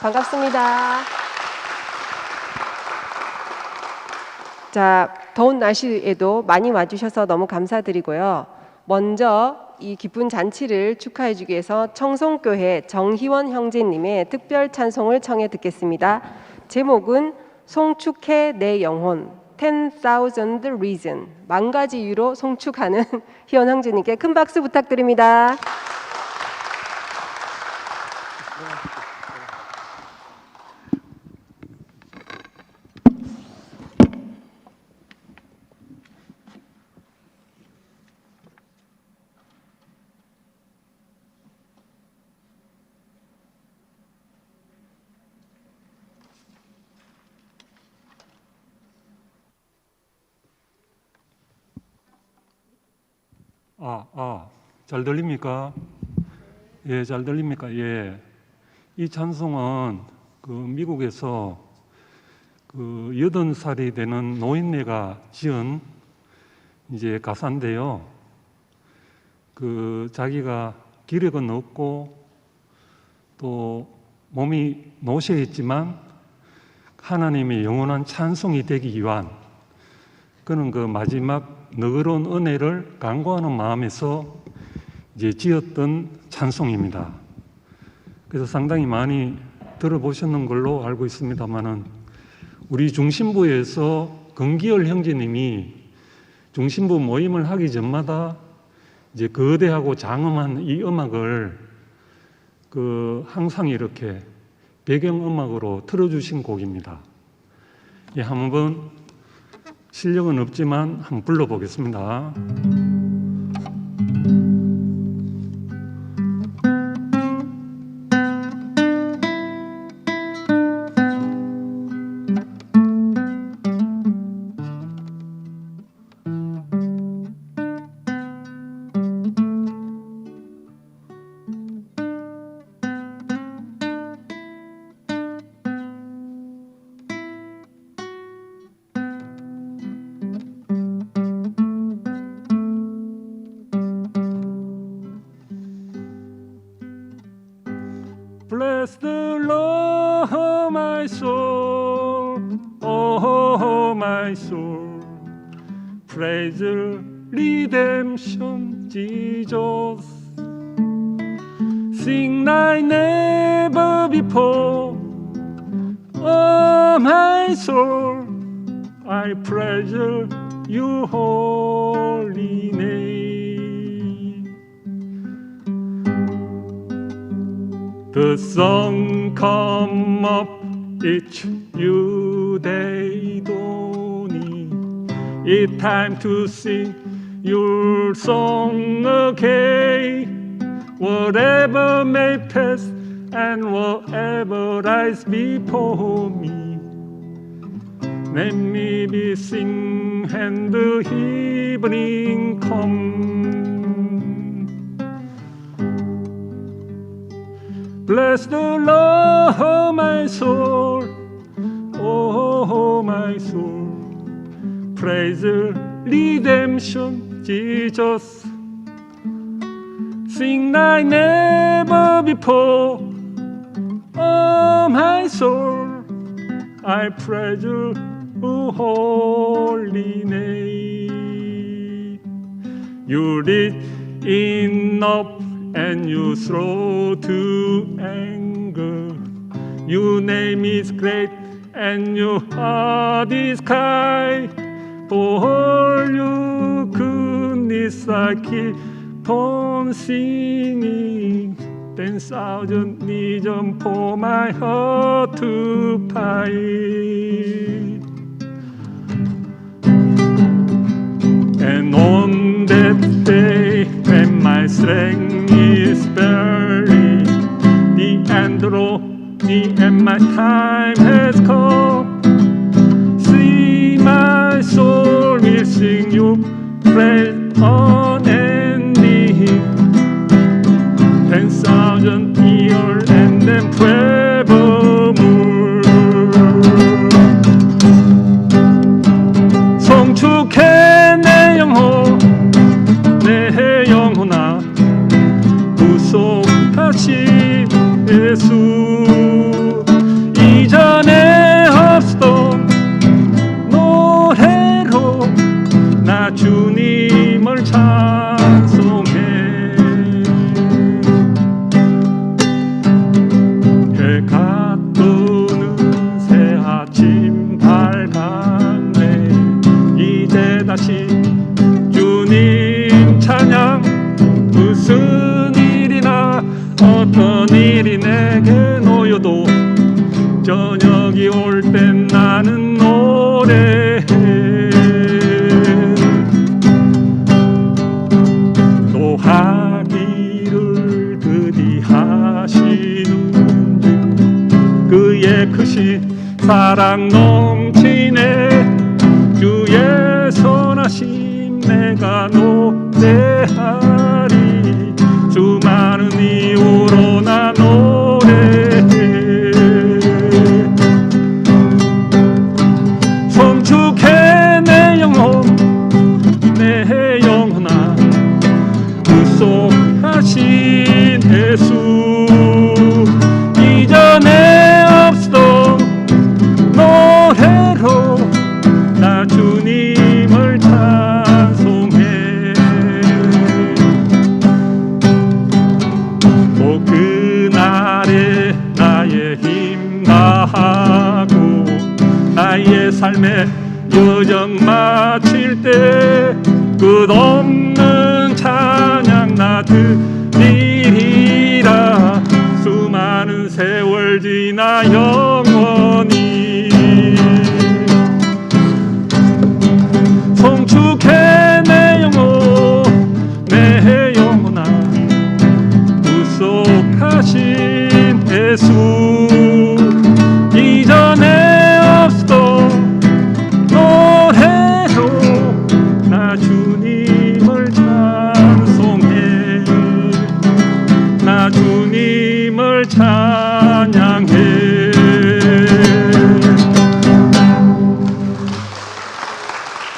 반갑습니다. 자, 더운 날씨에도 많이 와주셔서 너무 감사드리고요. 먼저 이 기쁜 잔치를 축하해주기 위해서 청송교회 정희원 형제님의 특별 찬송을 청해 듣겠습니다. 제목은 송축해 내 영혼 10,000 reason 만 가지 이유로 송축하는 희원 형제님께 큰 박수 부탁드립니다. 아, 아, 잘 들립니까? 예, 잘 들립니까? 예. 이 찬송은 그 미국에서 그 여든 살이 되는 노인네가 지은 이제 가사인데요. 그 자기가 기력은 없고 또 몸이 노쇠했지만 하나님의 영원한 찬송이 되기 위한 그는 그 마지막 너그러운 은혜를 간구하는 마음에서 이제 지었던 찬송입니다. 그래서 상당히 많이 들어보셨는 걸로 알고 있습니다만은 우리 중심부에서 금기열 형제님이 중심부 모임을 하기 전마다 이제 거대하고 장엄한 이 음악을 그 항상 이렇게 배경 음악으로 틀어주신 곡입니다. 예, 한번 실력은 없지만 한번 불러보겠습니다. My soul, oh my soul. Praise the redemption, Jesus. Sing like never before, oh my soul. I praise your holy name. The sun come up each new day dawning. It's time to sing your song again. Whatever may pass and whatever lies before me. Let me be sing and the evening come. Bless the Lord, oh my soul, oh, oh, oh my soul. Praise the redemption, Jesus. Sing like never before, oh my soul. I praise your holy name. You did enough and you slow to anger. Your name is great and your heart is kind. For your goodness I keep on singing. Ten thousand reasons for my heart to find. My time has come. See my soul will sing you praise unending. 저녁이 올 땐 나는 노래해. 노하기를 그리 하시는 그의 크신 사랑 넘치네. 주의 선하심 내가 노래하 삶의 여정 마칠 때 끝없는